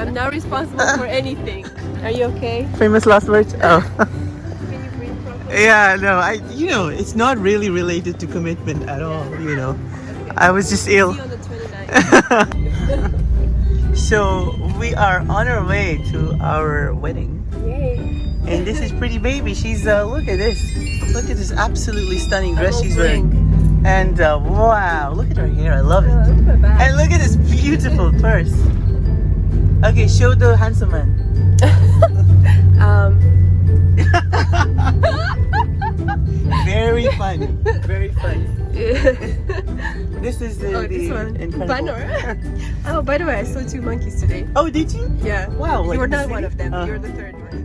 I'm not responsible for anything. Are you okay? Famous last words. Oh, Can you breathe properly? yeah. No, I. You know, it's not really related to commitment at all. You know, I was just ill. See you on the 29th. So we are on our way to our wedding, Yay. and this is pretty baby. She's uh, look at this. Look at this absolutely stunning dress she's wearing. And uh, wow, look at her hair. I love Oh, it. look my back. And look at this beautiful purse. Okay, show the handsome man. Um, Very funny. Very funny. This is the, oh, this the one. incredible. Banner. oh, by the way, I saw two monkeys today. Oh, did you? Yeah. Wow, like you were the not city? one of them. Uh. You're the third one.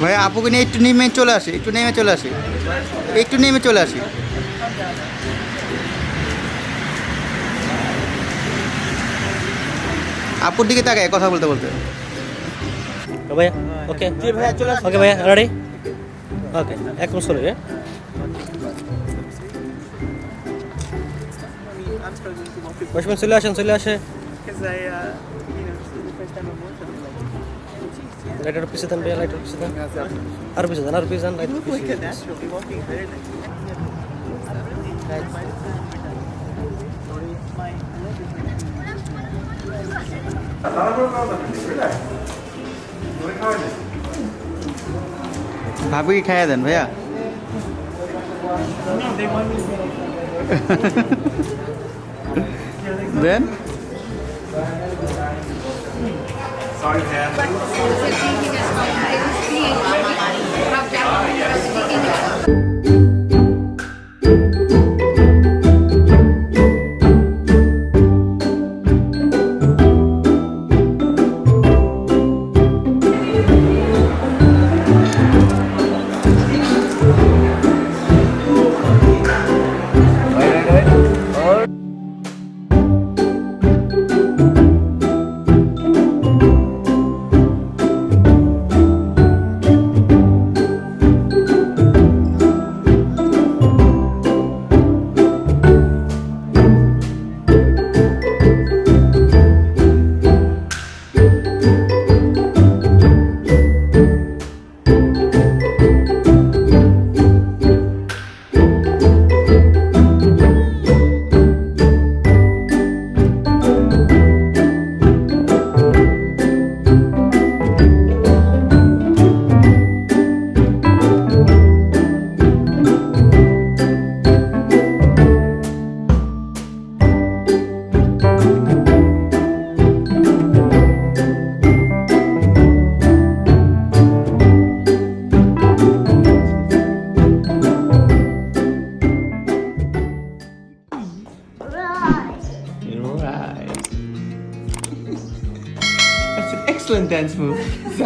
ভাই আপুকে নিয়ে একটু নেমে চলে আসি একটু নেমে চলে আসি একটু নেমে চলে আসি আপুর দিকে তাকায় কথা বলতে বলতে। ভাইয়া ওকে জি ভাইয়া, চলে ওকে ভাইয়া রেডি ওকে এক বছর চলে আসেন, চলে আসে। লাইটার পিছে দেন ভাইয়া লাইটার পিছে দেন। আর পিছে দেন, আর পিছে দেন লাইটার পিছে look like a পিছিয়ে দেন naturally walking higher than you. ভাবি খাইয়া দেন ভাইয়া দেন Right.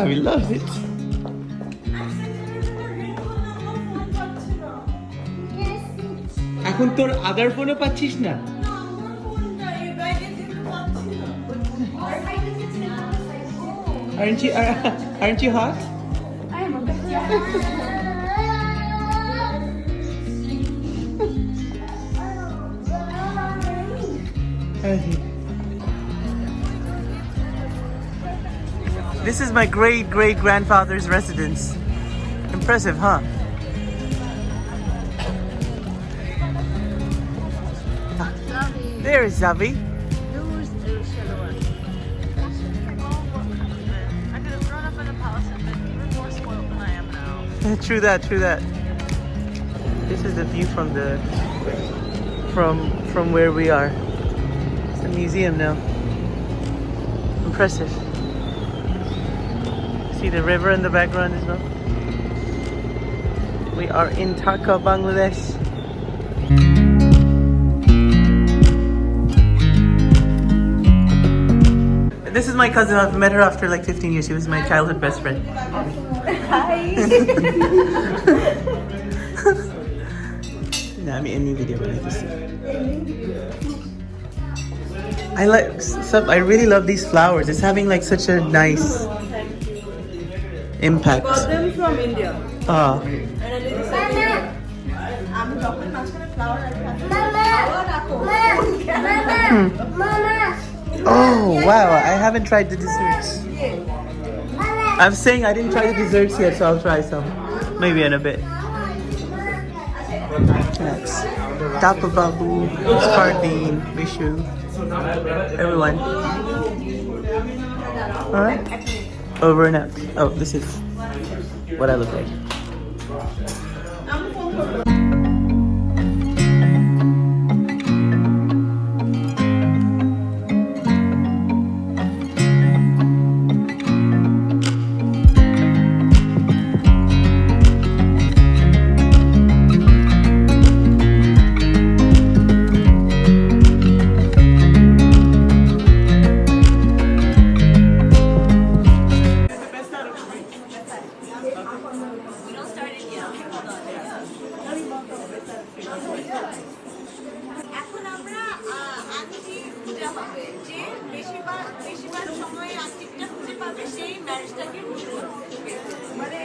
we love it. এখন তোর আদার ফোনও পাচ্ছিস না Aren't you aren't you hot? I a bit. This is my great great grandfather's residence. Impressive, huh? There is Zavi. A true that, true that. This is the view from the from from where we are. It's the museum now. Impressive see the river in the background as well. We are in Taka Bangladesh. This is my cousin. I've met her after like 15 years. She was my childhood best friend. Hi. nah, I mean any video, but just. I like. I really love these flowers. It's having like such a nice impact. them from India. Ah. আমি যখন মাঝখানে flower Oh wow! I haven't tried the desserts. I'm saying I didn't try the desserts yet, so I'll try some. Maybe in a bit. Next. Tapa Babu, Spardean, Vishu, everyone. Alright. Over and out. Oh, this is what I look like. বেশিরভাগ সময় আর্থিকটা খুঁজে পাবে সেই ম্যারেজটাকে মানে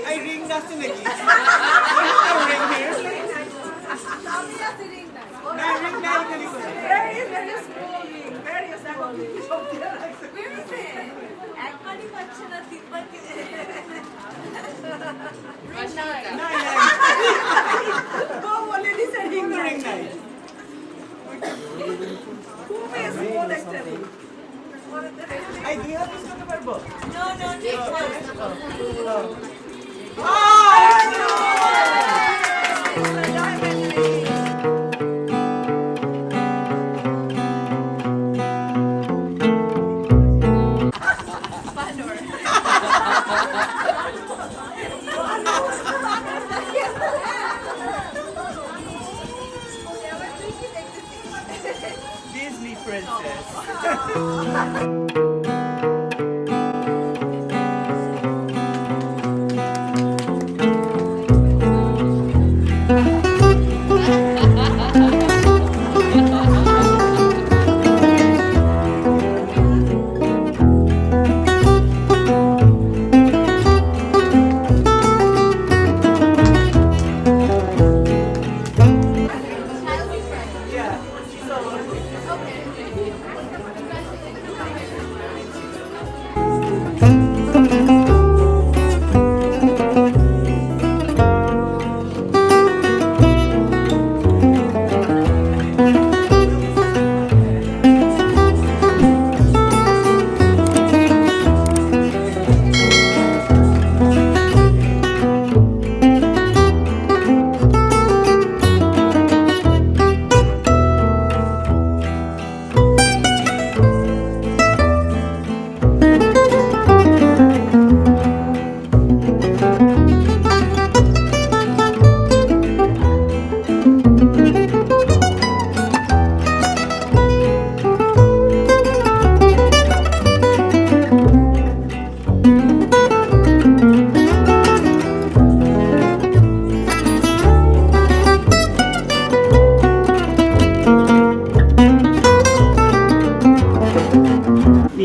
I ring nothing again.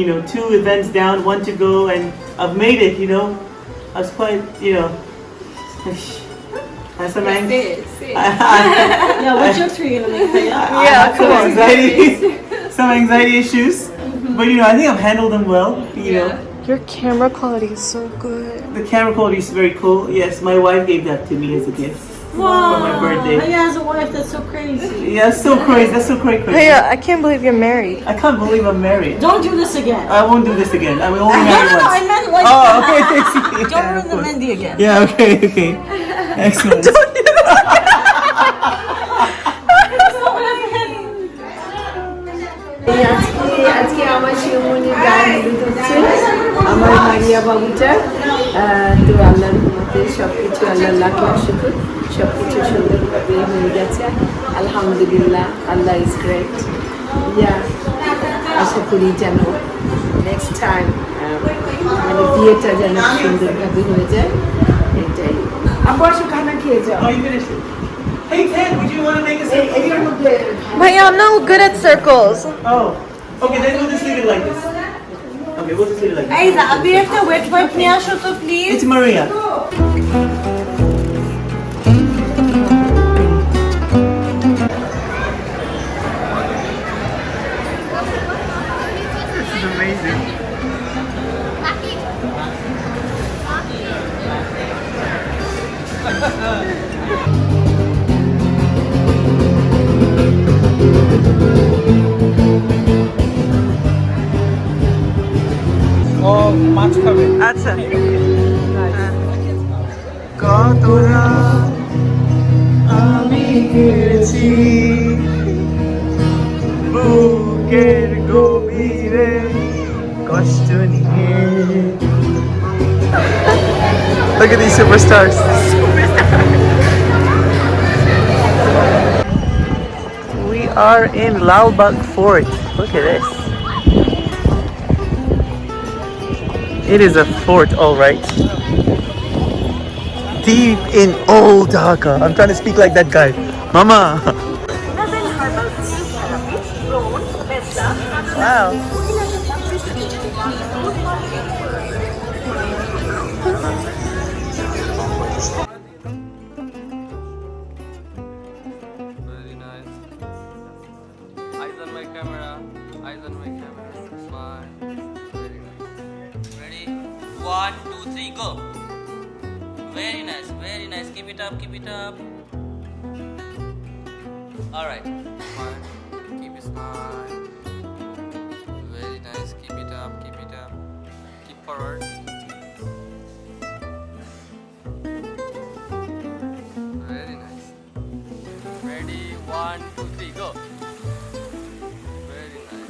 You know, two events down, one to go, and I've made it, you know. I was quite, you know, I some ang- Yeah, what's your three gonna make? I have some anxiety, some anxiety issues, but you know, I think I've handled them well. You know, Your camera quality is so good. the camera quality is very cool. Yes, my wife gave that to me as a gift for my birthday. He has a wife that's so crazy. Yeah, that's so crazy. That's so crazy. crazy. I can't believe you're married. I can't believe I'm married. Don't do this again. I won't do this again. I'm only No, married no, no, I once. meant like. Oh, okay. yeah, Don't of ruin the course. Mendy again. Yeah, okay, okay. Excellent. এই আজকে আজকে আমার শিবমণির গায়ে হলুদ হচ্ছে আমার মারিয়া বাবুটা আহ, তো আল্লাহর রহমতে সব কিছু আল্লাহ লাখ লাখ শুকুর সব কিছু সুন্দরভাবে হয়ে গেছে আলহামদুলিল্লাহ আল্লাহ ইজ গ্রেট ইয়া আশা করি যেন নেক্সট টাইম মানে বিয়েটা যেন সুন্দরভাবে হয়ে যায় এটাই আপু আসো খানা খেয়ে যাও Oh, you finished it. Hey, Ted, would you want to make a এই- circle? এটার মধ্যে Maya, I'm not good at circles. Oh, okay, then we'll just leave it like this. Okay, we'll just leave it like this. এই আবির একটা wait wipe নিয়ে আসো তো please It's Maria. মাছ খাবে আচ্ছা কত রাত আমি গেছি বুকের গভীরে কষ্ট নিয়ে Look at these superstars. We are in Lalbagh Fort. Look at this. It is a fort, all right. Deep in old Dhaka. I'm trying to speak like that guy. Mama. Wow. All right. Smile. Keep it smile. Very nice. Keep it up. Keep it up. Keep forward. Very nice. Ready? One, two, three, go. Very nice.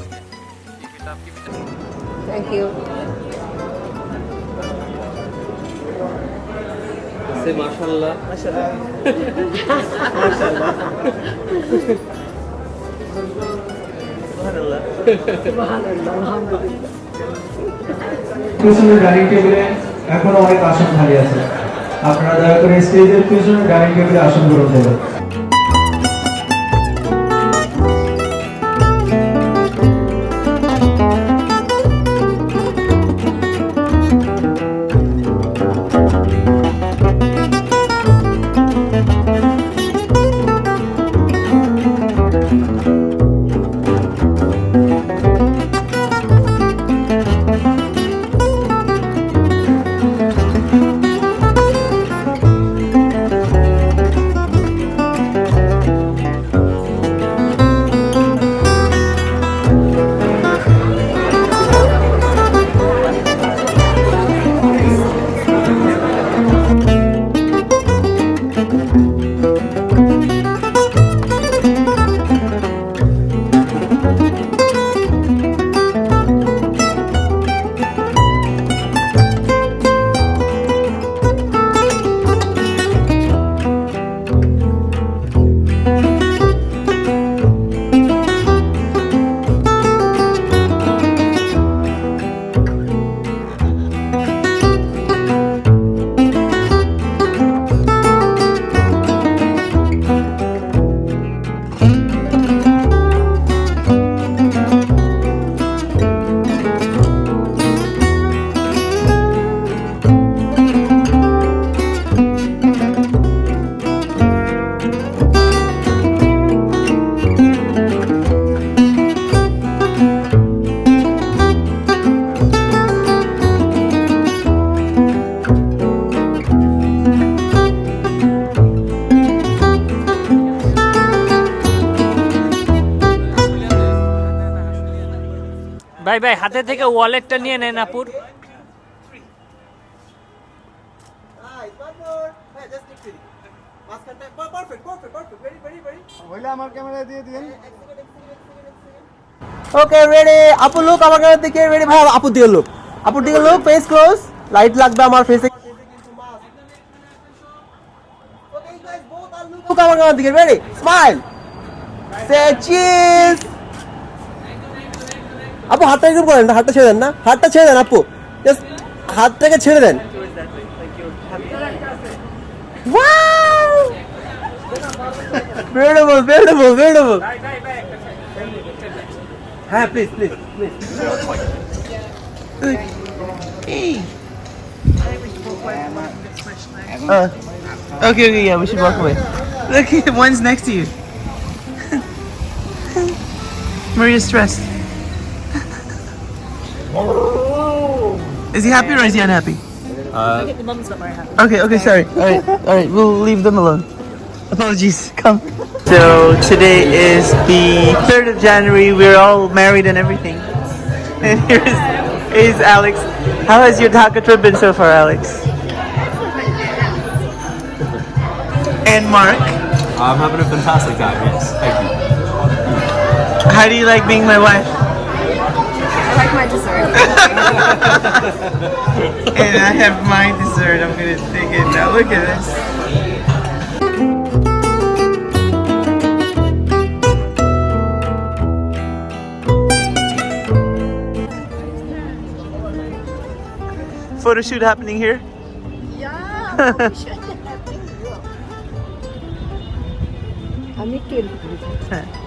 Okay. Keep it up, keep it up. Thank you. Say মাশাল্লাহ এখনও অনেক আসন খালি আছে। আপনারা দয়া করে স্টেজের পিছনে ডাইনিং টেবিলে আসন গ্রহণ করুন। ভাই ভাই হাতে থেকে ওয়ালেটটা নিয়ে নেন আপুর। ওকে রেডি আপু লুক আমার কাছে দিকে রেডি ভাই আপু দিয়ে লুক আপু লুক ফেস ক্লোজ লাইট লাগবে আমার ফেসে লুক আমার কাছে দিকে রেডি স্মাইল সে চিজ আপু হাতটা এরকম করেন না, হাতটা ছেড়ে দেন না হাতটা ছেড়ে দেন আপু জাস্ট হাতটাকে ছেড়ে দেন Wow! Beautiful, beautiful, beautiful. হ্যাঁ please please please Hey. Uh, okay, okay, yeah, we should walk away. Look, one's next to you. Maria's stressed. Is he happy or is he unhappy? Uh, okay, okay, sorry. All right, all right, we'll leave them alone. Apologies. Come. So today is the third of January. We're all married and everything. And here's is Alex. How has your Dhaka trip been so far, Alex? And Mark. I'm having a fantastic time, yes. Thank you. How do you like being my wife? my dessert. and I have my dessert. I'm gonna take it now. Look at this. Photo shoot happening here? Yeah. I'm